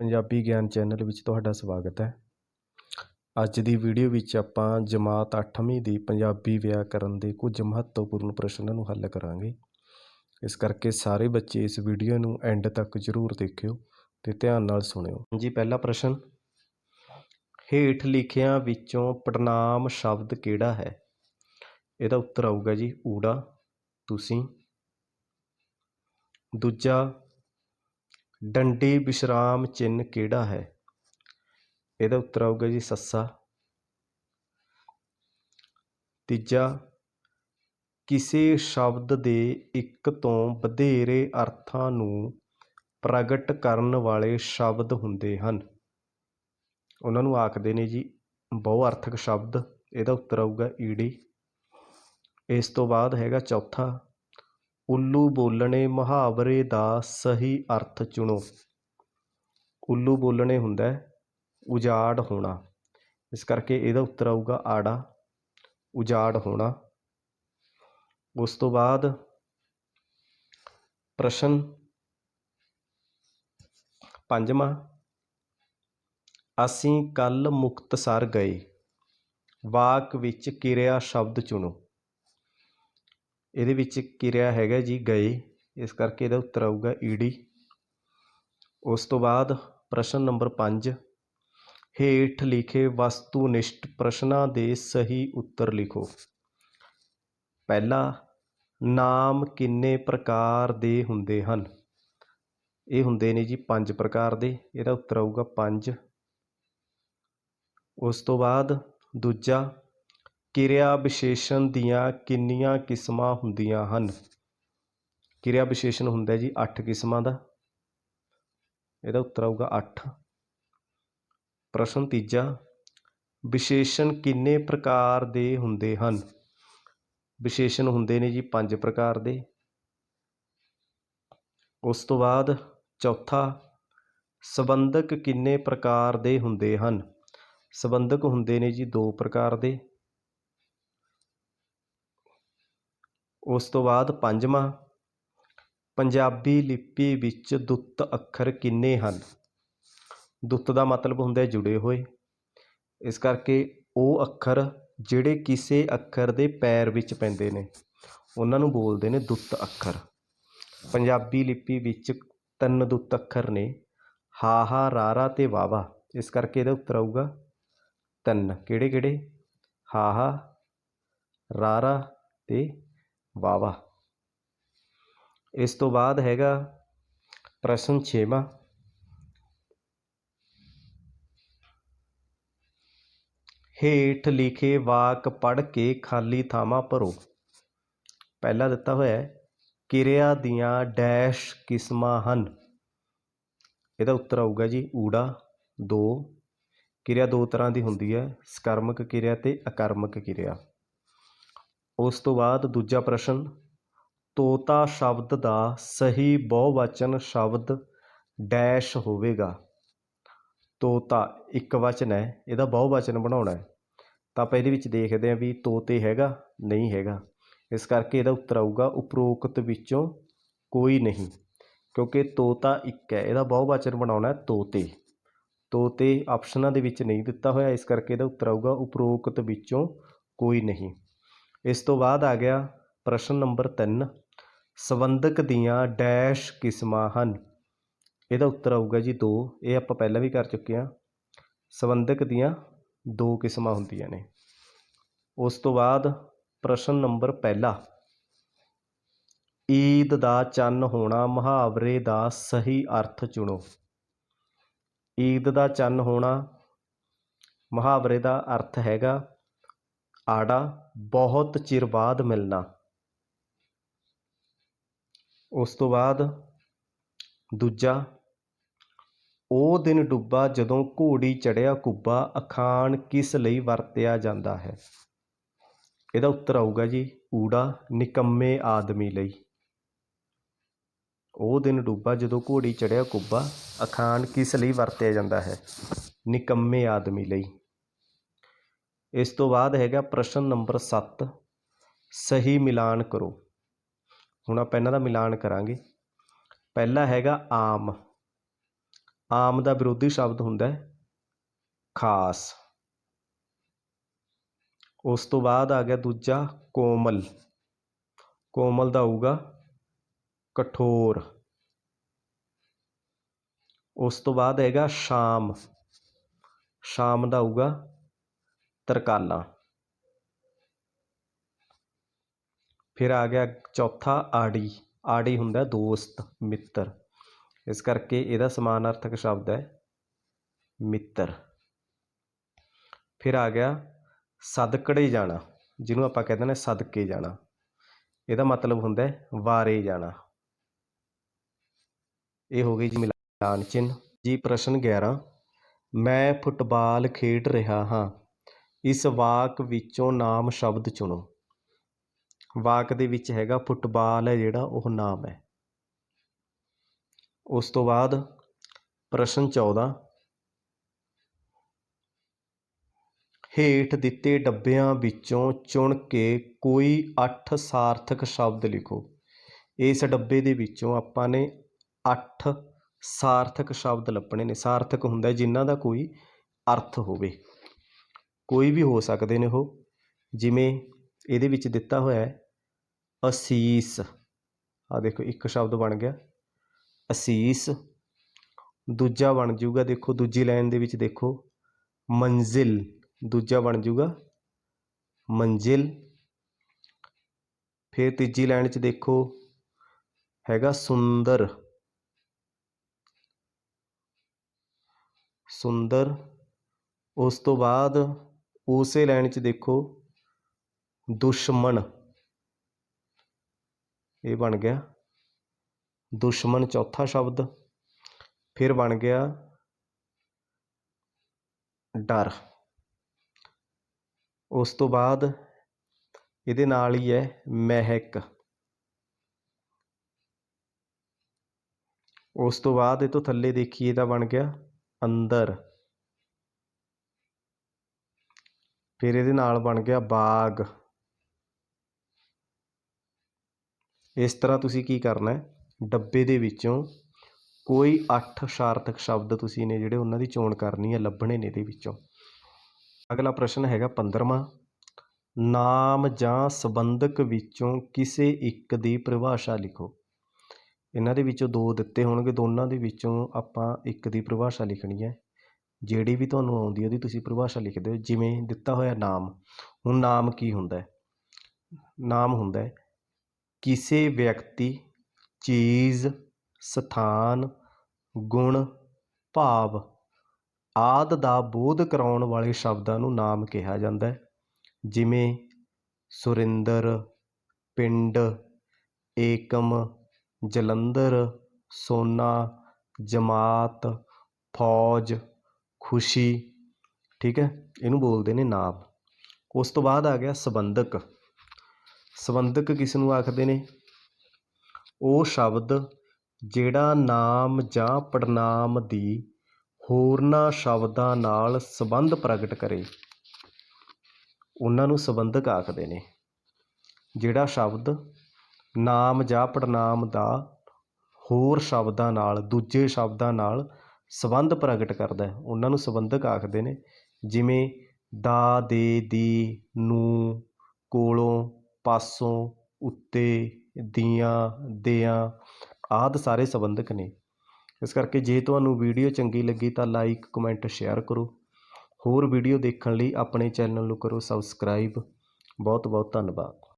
ਪੰਜਾਬੀ ਗਿਆਨ ਚੈਨਲ ਵਿੱਚ ਤੁਹਾਡਾ ਸਵਾਗਤ ਹੈ। ਅੱਜ ਦੀ ਵੀਡੀਓ ਵਿੱਚ ਆਪਾਂ ਜਮਾਤ 8ਵੀਂ ਦੀ ਪੰਜਾਬੀ ਵਿਆਕਰਨ ਦੇ ਕੁਝ ਮਹੱਤਵਪੂਰਨ ਪ੍ਰਸ਼ਨਾਂ ਨੂੰ ਹੱਲ ਕਰਾਂਗੇ। ਇਸ ਕਰਕੇ ਸਾਰੇ ਬੱਚੇ ਇਸ ਵੀਡੀਓ ਨੂੰ ਐਂਡ ਤੱਕ ਜ਼ਰੂਰ ਦੇਖਿਓ ਤੇ ਧਿਆਨ ਨਾਲ ਸੁਣਿਓ। ਜੀ ਪਹਿਲਾ ਪ੍ਰਸ਼ਨ। ਹੇਠ ਲਿਖਿਆਂ ਵਿੱਚੋਂ ਪ੍ਰਣਾਮ ਸ਼ਬਦ ਕਿਹੜਾ ਹੈ? ਇਹਦਾ ਉੱਤਰ ਆਊਗਾ ਜੀ, ਊੜਾ, ਤੁਸੀਂ। ਦੂਜਾ ਡੰਡੀ ਵਿਸ਼ਰਾਮ ਚਿੰਨ੍ਹ ਕਿਹੜਾ ਹੈ? ਇਹਦਾ ਉੱਤਰ ਆਊਗਾ ਜੀ ਸੱਸਾ। ਤੀਜਾ, ਕਿਸੇ ਸ਼ਬਦ ਦੇ ਇੱਕ ਤੋਂ ਵਧੇਰੇ ਅਰਥਾਂ ਨੂੰ ਪ੍ਰਗਟ ਕਰਨ ਵਾਲੇ ਸ਼ਬਦ ਹੁੰਦੇ ਹਨ। ਉਹਨਾਂ ਨੂੰ ਆਖਦੇ ਨੇ ਜੀ ਬਹੁ ਅਰਥਕ ਸ਼ਬਦ। ਇਹਦਾ ਉੱਤਰ ਆਊਗਾ ਈੜੀ। ਇਸ ਤੋਂ ਬਾਅਦ ਹੈਗਾ ਚੌਥਾ ਉੱਲੂ ਬੋਲਣੇ ਮੁਹਾਵਰੇ ਦਾ ਸਹੀ ਅਰਥ ਚੁਣੋ। ਉੱਲੂ ਬੋਲਣੇ ਹੁੰਦਾ ਉਜਾੜ ਹੋਣਾ। ਇਸ ਕਰਕੇ ਇਹਦਾ ਉੱਤਰ ਆਊਗਾ ਆੜਾ, ਉਜਾੜ ਹੋਣਾ। ਉਸ ਤੋਂ ਬਾਅਦ ਪ੍ਰਸ਼ਨ ਪੰਜਵਾਂ, ਅਸੀਂ ਕੱਲ ਮੁਕਤਸਰ ਗਏ। ਵਾਕ ਵਿੱਚ ਕਿਰਿਆ ਸ਼ਬਦ ਚੁਣੋ। ਇਹਦੇ ਵਿੱਚ ਕਿਰਿਆ ਹੈਗਾ ਜੀ ਗਏ, ਇਸ ਕਰਕੇ ਇਹਦਾ ਉੱਤਰ ਆਊਗਾ ਈੜੀ ਉਸ ਤੋਂ ਬਾਅਦ ਪ੍ਰਸ਼ਨ ਨੰਬਰ 5 ਹੇਠ ਲਿਖੇ ਵਸਤੂਨਿਸ਼ਟ ਪ੍ਰਸ਼ਨਾਂ ਦੇ ਸਹੀ ਉੱਤਰ ਲਿਖੋ। ਪਹਿਲਾ, ਨਾਮ ਕਿੰਨੇ ਪ੍ਰਕਾਰ ਦੇ ਹੁੰਦੇ ਹਨ? ਇਹ ਹੁੰਦੇ ਨੇ ਜੀ ਪੰਜ ਪ੍ਰਕਾਰ ਦੇ, ਇਹਦਾ ਉੱਤਰ ਆਊਗਾ ਪੰਜ। ਉਸ ਤੋਂ ਬਾਅਦ ਦੂਜਾ ਕਿਰਿਆ ਵਿਸ਼ੇਸ਼ਣ ਦੀਆਂ ਕਿੰਨੀਆਂ ਕਿਸਮਾਂ ਹੁੰਦੀਆਂ ਹਨ? ਕਿਰਿਆ ਵਿਸ਼ੇਸ਼ਣ ਹੁੰਦਾ ਜੀ 8 ਕਿਸਮਾਂ ਦਾ। ਇਹਦਾ ਉੱਤਰ ਆਊਗਾ 8 ਪ੍ਰਸ਼ਨ ਤੀਜਾ, ਵਿਸ਼ੇਸ਼ਣ ਕਿੰਨੇ ਪ੍ਰਕਾਰ ਦੇ ਹੁੰਦੇ ਹਨ? ਵਿਸ਼ੇਸ਼ਣ ਹੁੰਦੇ ਨੇ ਜੀ ਪੰਜ ਪ੍ਰਕਾਰ ਦੇ। ਉਸ ਤੋਂ ਬਾਅਦ ਚੌਥਾ, ਸੰਬੰਧਕ ਕਿੰਨੇ ਪ੍ਰਕਾਰ ਦੇ ਹੁੰਦੇ ਹਨ? ਸੰਬੰਧਕ ਹੁੰਦੇ ਨੇ ਜੀ ਦੋ ਪ੍ਰਕਾਰ ਦੇ। ਉਸ ਤੋਂ ਬਾਅਦ ਪੰਜਵਾਂ, ਪੰਜਾਬੀ ਲਿਪੀ ਵਿੱਚ ਦੁੱਤ ਅੱਖਰ ਕਿੰਨੇ ਹਨ? ਦੁੱਤ ਦਾ ਮਤਲਬ ਹੁੰਦਾ ਜੁੜੇ ਹੋਏ। ਇਸ ਕਰਕੇ ਉਹ ਅੱਖਰ ਜਿਹੜੇ ਕਿਸੇ ਅੱਖਰ ਦੇ ਪੈਰ ਵਿੱਚ ਪੈਂਦੇ ਨੇ, ਉਹਨਾਂ ਨੂੰ ਬੋਲਦੇ ਨੇ ਦੁੱਤ ਅੱਖਰ। ਪੰਜਾਬੀ ਲਿਪੀ ਵਿੱਚ ਤਿੰਨ ਦੁੱਤ ਅੱਖਰ ਨੇ ਹਾਹਾ ਰਾਰਾ ਤੇ ਵਾਵਾ ਇਸ ਕਰਕੇ ਇਹਦਾ ਉੱਤਰ ਆਊਗਾ ਤਿੰਨ। ਕਿਹੜੇ ਕਿਹੜੇ ਹਾਹਾ ਰਾਰਾ ਤੇ ਵਾਵਾ ਇਸ ਤੋਂ ਬਾਅਦ ਹੈਗਾ ਪ੍ਰਸ਼ਨ 6ਵਾਂ ਹੇਠ ਲਿਖੇ ਵਾਕ ਪੜ੍ਹ ਕੇ ਖਾਲੀ ਥਾਵਾਂ ਭਰੋ। ਪਹਿਲਾ ਦਿੱਤਾ ਹੋਇਆ ਹੈ, ਕਿਰਿਆ ਦੀਆਂ ਡੈਸ਼ ਕਿਸਮਾਂ ਹਨ। ਇਹਦਾ ਉੱਤਰ ਆਊਗਾ ਜੀ ਊੜਾ, ਦੋ। ਕਿਰਿਆ ਦੋ ਤਰ੍ਹਾਂ ਦੀ ਹੁੰਦੀ ਹੈ, ਸਕਰਮਕ ਕਿਰਿਆ ਤੇ ਅਕਰਮਕ ਕਿਰਿਆ। ਉਸ ਤੋਂ ਬਾਅਦ ਦੂਜਾ ਪ੍ਰਸ਼ਨ, ਤੋਤਾ ਸ਼ਬਦ ਦਾ ਸਹੀ ਬਹੁਵਚਨ ਸ਼ਬਦ ਡੈਸ਼ ਹੋਵੇਗਾ। ਤੋਤਾ ਇੱਕ ਵਚਨ ਹੈ, ਇਹਦਾ ਬਹੁਵਚਨ ਬਣਾਉਣਾ ਹੈ। ਤਾਂ ਆਪਾਂ ਇਹਦੇ ਵਿੱਚ ਦੇਖਦੇ ਹਾਂ ਵੀ ਤੋਤੇ ਹੈਗਾ, ਨਹੀਂ ਹੈਗਾ। ਇਸ ਕਰਕੇ ਇਹਦਾ ਉੱਤਰ ਆਊਗਾ, ਉਪਰੋਕਤ ਵਿੱਚੋਂ ਕੋਈ ਨਹੀਂ, ਕਿਉਂਕਿ ਤੋਤਾ ਇੱਕ ਹੈ, ਇਹਦਾ ਬਹੁਵਚਨ ਬਣਾਉਣਾ ਹੈ ਤੋਤੇ। ਤੋਤੇ ਆਪਸ਼ਨਾਂ ਦੇ ਵਿੱਚ ਨਹੀਂ ਦਿੱਤਾ ਹੋਇਆ, ਇਸ ਕਰਕੇ ਇਹਦਾ ਉੱਤਰ ਆਊਗਾ, ਉਪਰੋਕਤ ਵਿੱਚੋਂ ਕੋਈ ਨਹੀਂ। ਇਸ ਤੋਂ ਬਾਅਦ ਆ ਗਿਆ ਪ੍ਰਸ਼ਨ ਨੰਬਰ 3 ਸੰਬੰਧਕ ਦੀਆਂ ਡੈਸ਼ ਕਿਸਮਾਂ ਹਨ। ਇਹਦਾ ਉੱਤਰ ਆਊਗਾ ਜੀ ਦੋ, ਇਹ ਆਪਾਂ ਪਹਿਲਾਂ ਵੀ ਕਰ ਚੁੱਕੇ ਹਾਂ। ਸੰਬੰਧਕ ਦੀਆਂ ਦੋ ਕਿਸਮਾਂ ਹੁੰਦੀਆਂ ਨੇ। ਉਸ ਤੋਂ ਬਾਅਦ ਪ੍ਰਸ਼ਨ ਨੰਬਰ ਪਹਿਲਾ, ਈਦ ਦਾ ਚੰਨ ਹੋਣਾ ਮੁਹਾਵਰੇ ਦਾ ਸਹੀ ਅਰਥ ਚੁਣੋ। ਈਦ ਦਾ ਚੰਨ ਹੋਣਾ ਮੁਹਾਵਰੇ ਦਾ ਅਰਥ ਹੈਗਾ ਆੜਾ ਬਹੁਤ ਚਿਰ ਬਾਅਦ ਮਿਲਣਾ। ਉਸ ਤੋਂ ਬਾਅਦ ਦੂਜਾ, ਉਹ ਦਿਨ ਡੁੱਬਾ ਜਦੋਂ ਘੋੜੀ ਚੜਿਆ ਕੁੱਬਾ, ਅਖਾਣ ਕਿਸ ਲਈ ਵਰਤਿਆ ਜਾਂਦਾ ਹੈ? ਇਹਦਾ ਉੱਤਰ ਆਊਗਾ ਜੀ, ਊੜਾ ਨਿਕੰਮੇ ਆਦਮੀ ਲਈ। ਉਹ ਦਿਨ ਡੁੱਬਾ ਜਦੋਂ ਘੋੜੀ ਚੜਿਆ ਕੁੱਬਾ, ਅਖਾਣ ਕਿਸ ਲਈ ਵਰਤਿਆ ਜਾਂਦਾ ਹੈ? ਨਿਕੰਮੇ ਆਦਮੀ ਲਈ। ਇਸ ਤੋਂ ਬਾਅਦ ਹੈਗਾ ਪ੍ਰਸ਼ਨ ਨੰਬਰ 7 ਸਹੀ ਮਿਲਾਨ ਕਰੋ। ਹੁਣ ਆਪਾਂ ਇਹਨਾਂ ਦਾ ਮਿਲਾਨ ਕਰਾਂਗੇ। ਪਹਿਲਾ ਹੈਗਾ ਆਮ। ਆਮ ਦਾ ਵਿਰੋਧੀ ਸ਼ਬਦ ਹੁੰਦਾ ਹੈ, ਖਾਸ। ਉਸ ਤੋਂ ਬਾਅਦ ਆ ਗਿਆ ਦੂਜਾ, ਕੋਮਲ। ਕੋਮਲ ਦਾ ਹੋਊਗਾ ਕਠੋਰ। ਉਸ ਤੋਂ ਬਾਅਦ ਹੈਗਾ ਸ਼ਾਮ। ਸ਼ਾਮ ਦਾ ਹੋਊਗਾ ਤਰਕਾਲਾਂ। ਫਿਰ ਆ ਗਿਆ ਚੌਥਾ ਆੜੀ। ਆੜੀ ਹੁੰਦਾ ਦੋਸਤ, ਮਿੱਤਰ। ਇਸ ਕਰਕੇ ਇਹਦਾ ਸਮਾਨਾਰਥਕ ਸ਼ਬਦ ਹੈ ਮਿੱਤਰ। ਫਿਰ ਆ ਗਿਆ ਸਦਕੜੇ ਜਾਣਾ, ਜਿਹਨੂੰ ਆਪਾਂ ਕਹਿੰਦੇ ਨੇ ਸਦਕੇ ਜਾਣਾ। ਇਹਦਾ ਮਤਲਬ ਹੁੰਦਾ ਹੈ ਵਾਰੇ ਜਾਣਾ। ਇਹ ਹੋ ਗਈ ਜੀ ਮਿਲਾਨ ਚਿੰਨ੍ਹ। ਜੀ ਪ੍ਰਸ਼ਨ 11 ਮੈਂ ਫੁੱਟਬਾਲ ਖੇਡ ਰਿਹਾ ਹਾਂ। ਇਸ ਵਾਕ ਵਿੱਚੋਂ ਨਾਮ ਸ਼ਬਦ ਚੁਣੋ। ਵਾਕ ਦੇ ਵਿੱਚ ਹੈਗਾ ਫੁੱਟਬਾਲ ਹੈ ਜਿਹੜਾ, ਉਹ ਨਾਮ ਹੈ। ਉਸ ਤੋਂ ਬਾਅਦ ਪ੍ਰਸ਼ਨ 14 ਹੇਠ ਦਿੱਤੇ ਡੱਬਿਆਂ ਵਿੱਚੋਂ ਚੁਣ ਕੇ ਕੋਈ 8 ਸਾਰਥਕ ਸ਼ਬਦ ਲਿਖੋ। ਇਸ ਡੱਬੇ ਦੇ ਵਿੱਚੋਂ ਆਪਾਂ ਨੇ 8 ਸਾਰਥਕ ਸ਼ਬਦ ਲੱਭਣੇ ਨੇ। ਸਾਰਥਕ ਹੁੰਦਾ ਜਿਨ੍ਹਾਂ ਦਾ ਕੋਈ ਅਰਥ ਹੋਵੇ। ਕੋਈ ਵੀ ਹੋ ਸਕਦੇ ਨੇ ਉਹ। ਜਿਵੇਂ ਇਹਦੇ ਵਿੱਚ ਦਿੱਤਾ ਹੋਇਆ ਅਸੀਸ। ਆ ਦੇਖੋ, ਇੱਕ ਸ਼ਬਦ ਬਣ ਗਿਆ। ਅਸੀਸ। ਦੂਜਾ ਬਣ ਜਾਊਗਾ, ਦੇਖੋ, ਦੂਜੀ ਲਾਈਨ ਦੇ ਵਿੱਚ ਦੇਖੋ। ਮੰਜ਼ਿਲ। ਦੂਜਾ ਬਣ ਜਾਊਗਾ। ਮੰਜ਼ਿਲ। ਫਿਰ ਤੀਜੀ ਲਾਈਨ 'ਚ ਦੇਖੋ, ਹੈਗਾ ਸੁੰਦਰ। ਸੁੰਦਰ। ਉਸ ਤੋਂ ਬਾਅਦ ਉਸੇ ਲਾਈਨ 'ਚ ਦੇਖੋ, ਦੁਸ਼ਮਣ। ਇਹ ਬਣ ਗਿਆ। ਦੁਸ਼ਮਣ ਚੌਥਾ ਸ਼ਬਦ, ਫਿਰ ਬਣ ਗਿਆ ਡਰ। ਉਸ ਤੋਂ ਬਾਅਦ ਇਹਦੇ ਨਾਲ ਹੀ ਹੈ ਮਹਿਕ। ਉਸ ਤੋਂ ਬਾਅਦ ਇਹ ਤੋਂ ਥੱਲੇ ਦੇਖੀਏ ਤਾਂ ਬਣ ਗਿਆ ਅੰਦਰ। ਫਿਰ ਇਹਦੇ ਨਾਲ ਬਣ ਗਿਆ ਬਾਗ। ਇਸ ਤਰ੍ਹਾਂ ਤੁਸੀਂ ਕੀ ਕਰਨਾ ਹੈ? ਡੱਬੇ ਦੇ ਵਿੱਚੋਂ ਕੋਈ 8 ਸਾਰਥਕ ਸ਼ਬਦ ਤੁਸੀਂ ਨੇ ਜਿਹੜੇ ਉਹਨਾਂ ਦੀ ਚੋਣ ਕਰਨੀ ਹੈ, ਲੱਭਣੇ ਨੇ ਇਹਦੇ ਵਿੱਚੋਂ। ਅਗਲਾ ਪ੍ਰਸ਼ਨ ਹੈਗਾ 15ਵਾਂ ਨਾਮ ਜਾਂ ਸੰਬੰਧਕ ਵਿੱਚੋਂ ਕਿਸੇ ਇੱਕ ਦੀ ਪਰਿਭਾਸ਼ਾ ਲਿਖੋ। ਇਹਨਾਂ ਦੇ ਵਿੱਚੋਂ ਦੋ ਦਿੱਤੇ ਹੋਣਗੇ, ਦੋਨਾਂ ਦੇ ਵਿੱਚੋਂ ਆਪਾਂ ਇੱਕ ਦੀ ਪਰਿਭਾਸ਼ਾ ਲਿਖਣੀ ਹੈ। ਜਿਹੜੀ ਵੀ ਤੁਹਾਨੂੰ ਆਉਂਦੀ ਉਹਦੀ ਤੁਸੀਂ ਪਰਿਭਾਸ਼ਾ ਲਿਖ ਦਿਓ ਜਿਵੇਂ ਦਿੱਤਾ ਹੋਇਆ ਨਾਮ। ਹੁਣ ਨਾਮ ਕੀ ਹੁੰਦਾ ਨਾਮ ਹੁੰਦਾ ਕਿਸੇ ਵਿਅਕਤੀ, ਚੀਜ਼, ਸਥਾਨ, ਗੁਣ, ਭਾਵ ਆਦ ਦਾ ਬੋਧ ਕਰਾਉਣ ਵਾਲੇ ਸ਼ਬਦਾਂ ਨੂੰ ਨਾਮ ਕਿਹਾ ਜਾਂਦਾ ਹੈ। ਜਿਵੇਂ ਸੁਰਿੰਦਰ, ਪਿੰਡ, ਏਕਮ, ਜਲੰਧਰ, ਸੋਨਾ, ਜਮਾਤ, ਫੌਜ ਖੁਸ਼ੀ, ਠੀਕ ਹੈ, ਇਹਨੂੰ ਬੋਲਦੇ ਨੇ ਨਾਮ ਉਸ ਤੋਂ ਬਾਅਦ ਆ ਗਿਆ ਸੰਬੰਧਕ। ਸੰਬੰਧਕ ਕਿਸ ਨੂੰ ਆਖਦੇ ਨੇ? ਉਹ ਸ਼ਬਦ ਜਿਹੜਾ ਨਾਮ ਜਾਂ ਪੜਨਾਮ ਦੀ ਹੋਰਨਾਂ ਸ਼ਬਦਾਂ ਨਾਲ ਸੰਬੰਧ ਪ੍ਰਗਟ ਕਰੇ, ਉਹਨਾਂ ਨੂੰ ਸੰਬੰਧਕ ਆਖਦੇ ਨੇ। ਜਿਹੜਾ ਸ਼ਬਦ ਨਾਮ ਜਾਂ ਪੜਨਾਮ ਦਾ ਹੋਰ ਸ਼ਬਦਾਂ ਨਾਲ, ਦੂਜੇ ਸ਼ਬਦਾਂ ਨਾਲ ਸੰਬੰਧ ਪ੍ਰਗਟ ਕਰਦਾ ਉਹਨਾਂ ਨੂੰ ਸੰਬੰਧਕ ਆਖਦੇ ਨੇ, ਜਿਵੇਂ ਦਾ, ਦੇ, ਦੀ, ਨੂੰ, ਕੋਲੋਂ, ਪਾਸੋਂ, ਉੱਤੇ, ਦੀਆਂ, ਦਿਆਂ ਆਦਿ ਸਾਰੇ ਸੰਬੰਧਕ ਨੇ। ਇਸ ਕਰਕੇ ਜੇ ਤੁਹਾਨੂੰ ਵੀਡੀਓ ਚੰਗੀ ਲੱਗੀ ਤਾਂ ਲਾਈਕ ਕਮੈਂਟ ਸ਼ੇਅਰ ਕਰੋ। ਹੋਰ ਵੀਡੀਓ ਦੇਖਣ ਲਈ ਆਪਣੇ ਚੈਨਲ ਨੂੰ ਕਰੋ ਸਬਸਕ੍ਰਾਈਬ ਬਹੁਤ ਬਹੁਤ ਧੰਨਵਾਦ।